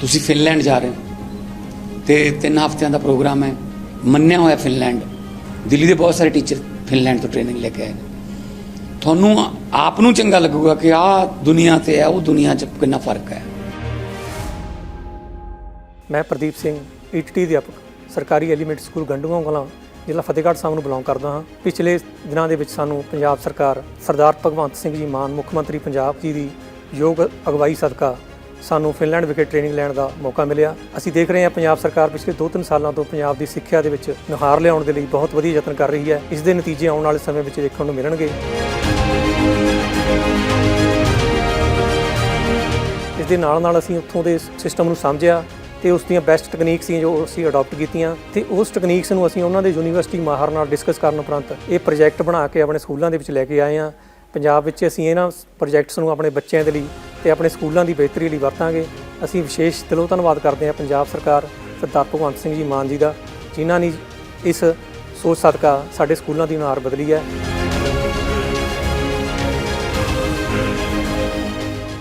ਤੁਸੀਂ ਫਿਨਲੈਂਡ ਜਾ ਰਹੇ ਹੋ। ਤੇ ਤਿੰਨ ਹਫ਼ਤਿਆਂ ਦਾ ਪ੍ਰੋਗਰਾਮ ਹੈ। ਮੰਨਿਆ ਹੋਇਆ ਫਿਨਲੈਂਡ। ਦਿੱਲੀ ਦੇ ਬਹੁਤ ਸਾਰੇ ਟੀਚਰ ਫਿਨਲੈਂਡ ਤੋਂ ਟ੍ਰੇਨਿੰਗ ਲੈ ਕੇ ਆਏ ਤੁਹਾਨੂੰ ਆਪ ਨੂੰ ਚੰਗਾ ਲੱਗੂਗਾ ਕਿ ਆਹ ਦੁਨੀਆ ਤੇ ਹੈ, ਉਹ ਦੁਨੀਆ 'ਚ ਕਿੰਨਾ ਫ਼ਰਕ ਹੈ। ਮੈਂ ਪ੍ਰਦੀਪ ਸਿੰਘ, ਈਟੀਟੀ ਅਧਿਆਪਕ, ਸਰਕਾਰੀ ਐਲੀਮੈਂਟ ਸਕੂਲ ਗੰਡੂਆਂ ਕਲਾਂ ਜ਼ਿਲ੍ਹਾ ਫਤਿਹਗੜ੍ਹ ਸਾਹਿਬ ਨੂੰ ਬਿਲੋਂਗ ਕਰਦਾ ਹਾਂ। ਪਿਛਲੇ ਦਿਨਾਂ ਦੇ ਵਿੱਚ ਸਾਨੂੰ ਪੰਜਾਬ ਸਰਕਾਰ ਸਰਦਾਰ ਭਗਵੰਤ ਸਿੰਘ ਜੀ ਮਾਨ, ਮੁੱਖ ਮੰਤਰੀ ਪੰਜਾਬ ਜੀ ਦੀ ਯੋਗ ਅਗਵਾਈ ਸਦਕਾ ਸਾਨੂੰ ਫਿਨਲੈਂਡ ਵਿਖੇ ਟ੍ਰੇਨਿੰਗ ਲੈਣ ਦਾ ਮੌਕਾ ਮਿਲਿਆ। ਅਸੀਂ ਦੇਖ ਰਹੇ ਹਾਂ ਪੰਜਾਬ ਸਰਕਾਰ ਪਿਛਲੇ 2-3 ਸਾਲਾਂ ਤੋਂ ਪੰਜਾਬ ਦੀ ਸਿੱਖਿਆ ਦੇ ਵਿੱਚ ਨੁਹਾਰ ਲਿਆਉਣ ਦੇ ਲਈ ਬਹੁਤ ਵਧੀਆ ਯਤਨ ਕਰ ਰਹੀ ਹੈ। ਇਸ ਦੇ ਨਤੀਜੇ ਆਉਣ ਵਾਲੇ ਸਮੇਂ ਵਿੱਚ ਦੇਖਣ ਨੂੰ ਮਿਲਣਗੇ। ਇਸ ਦੇ ਨਾਲ ਨਾਲ ਅਸੀਂ ਉੱਥੋਂ ਦੇ ਸਿਸਟਮ ਨੂੰ ਸਮਝਿਆ ਤੇ ਉਸ ਦੀਆਂ ਬੈਸਟ ਟੈਕਨੀਕਸ ਸੀ ਜੋ ਅਸੀਂ ਅਡਾਪਟ ਕੀਤੀਆਂ ਤੇ ਉਸ ਟੈਕਨੀਕਸ ਨੂੰ ਅਸੀਂ ਉਹਨਾਂ ਦੇ ਯੂਨੀਵਰਸਿਟੀ ਮਾਹਰ ਨਾਲ ਡਿਸਕਸ ਕਰਨ ਉਪਰੰਤ ਇਹ ਪ੍ਰੋਜੈਕਟ ਬਣਾ ਕੇ ਆਪਣੇ ਸਕੂਲਾਂ ਦੇ ਵਿੱਚ ਲੈ ਕੇ ਆਏ ਹਾਂ। ਪੰਜਾਬ ਵਿੱਚ ਅਸੀਂ ਇਹਨਾਂ ਪ੍ਰੋਜੈਕਟਸ ਨੂੰ ਆਪਣੇ ਬੱਚਿਆਂ ਦੇ ਲਈ ਤੇ ਆਪਣੇ ਸਕੂਲਾਂ ਦੀ ਬਿਹਤਰੀ ਲਈ ਵਰਤਾਂਗੇ। ਅਸੀਂ ਵਿਸ਼ੇਸ਼ ਦਿਲੋਂ ਧੰਨਵਾਦ ਕਰਦੇ ਹਾਂ ਪੰਜਾਬ ਸਰਕਾਰ, ਸਰਦਾਰ ਭਗਵੰਤ ਸਿੰਘ ਜੀ ਮਾਨ ਜੀ ਦਾ, ਜਿਨ੍ਹਾਂ ਨੇ ਇਸ ਸੋਚ ਸਦਕਾ ਸਾਡੇ ਸਕੂਲਾਂ ਦੀ ਨਾਰ ਬਦਲੀ ਹੈ।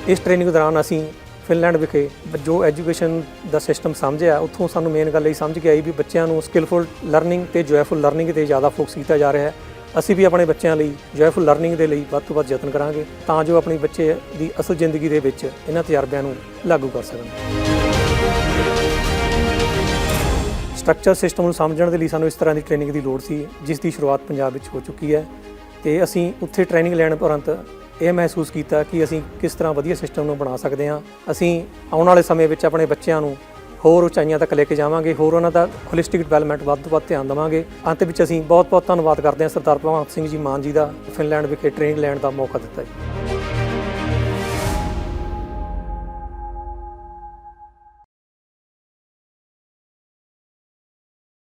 ਇਸ ਟ੍ਰੇਨਿੰਗ ਦੌਰਾਨ ਅਸੀਂ ਫਿਨਲੈਂਡ ਵਿਖੇ ਜੋ ਐਜੂਕੇਸ਼ਨ ਦਾ ਸਿਸਟਮ ਸਮਝਿਆ, ਉੱਥੋਂ ਸਾਨੂੰ ਮੇਨ ਗੱਲ ਇਹ ਸਮਝ ਕੇ ਆਈ ਵੀ ਬੱਚਿਆਂ ਨੂੰ ਸਕਿੱਲਫੁਲ ਲਰਨਿੰਗ ਤੇ ਜੋਇਫੁਲ ਲਰਨਿੰਗ ਤੇ ਜ਼ਿਆਦਾ ਫੋਕਸ ਕੀਤਾ ਜਾ ਰਿਹਾ ਹੈ। ਅਸੀਂ ਵੀ ਆਪਣੇ ਬੱਚਿਆਂ ਲਈ ਜੋਇਫੁਲ ਲਰਨਿੰਗ ਦੇ ਲਈ ਵੱਧ ਤੋਂ ਵੱਧ ਯਤਨ ਕਰਾਂਗੇ ਤਾਂ ਜੋ ਆਪਣੇ ਬੱਚੇ ਦੀ ਅਸਲ ਜ਼ਿੰਦਗੀ ਦੇ ਵਿੱਚ ਇਹਨਾਂ ਤਜਰਬਿਆਂ ਨੂੰ ਲਾਗੂ ਕਰ ਸਕਣ। ਸਟਰਕਚਰ ਸਿਸਟਮ ਨੂੰ ਸਮਝਣ ਦੇ ਲਈ ਸਾਨੂੰ ਇਸ ਤਰ੍ਹਾਂ ਦੀ ਟ੍ਰੇਨਿੰਗ ਦੀ ਲੋੜ ਸੀ, ਜਿਸ ਦੀ ਸ਼ੁਰੂਆਤ ਪੰਜਾਬ ਵਿੱਚ ਹੋ ਚੁੱਕੀ ਹੈ ਤੇ ਅਸੀਂ ਉੱਥੇ ਟ੍ਰੇਨਿੰਗ ਲੈਣ ਉਪਰੰਤ ਇਹ ਮਹਿਸੂਸ ਕੀਤਾ ਕਿ ਅਸੀਂ ਕਿਸ ਤਰ੍ਹਾਂ ਵਧੀਆ ਸਿਸਟਮ ਨੂੰ ਬਣਾ ਸਕਦੇ ਹਾਂ। ਅਸੀਂ ਆਉਣ ਵਾਲੇ ਸਮੇਂ ਵਿੱਚ ਆਪਣੇ ਬੱਚਿਆਂ ਨੂੰ ਹੋਰ ਉਚਾਈਆਂ ਤੱਕ ਲੈ ਕੇ ਜਾਵਾਂਗੇ, ਹੋਰ ਉਹਨਾਂ ਦਾ ਹੋਲਿਸਟਿਕ ਡਿਵੈਲਪਮੈਂਟ ਵੱਧ ਤੋਂ ਵੱਧ ਧਿਆਨ ਦੇਵਾਂਗੇ। ਅੰਤ ਵਿੱਚ ਅਸੀਂ ਬਹੁਤ ਬਹੁਤ ਧੰਨਵਾਦ ਕਰਦੇ ਹਾਂ ਸਰਦਾਰ ਭਗਵੰਤ ਸਿੰਘ ਜੀ ਮਾਨ ਜੀ ਦਾ ਫਿਨਲੈਂਡ ਵਿਖੇ ਟ੍ਰੇਨਿੰਗ ਲੈਣ ਦਾ ਮੌਕਾ ਦਿੱਤਾ ਜੀ।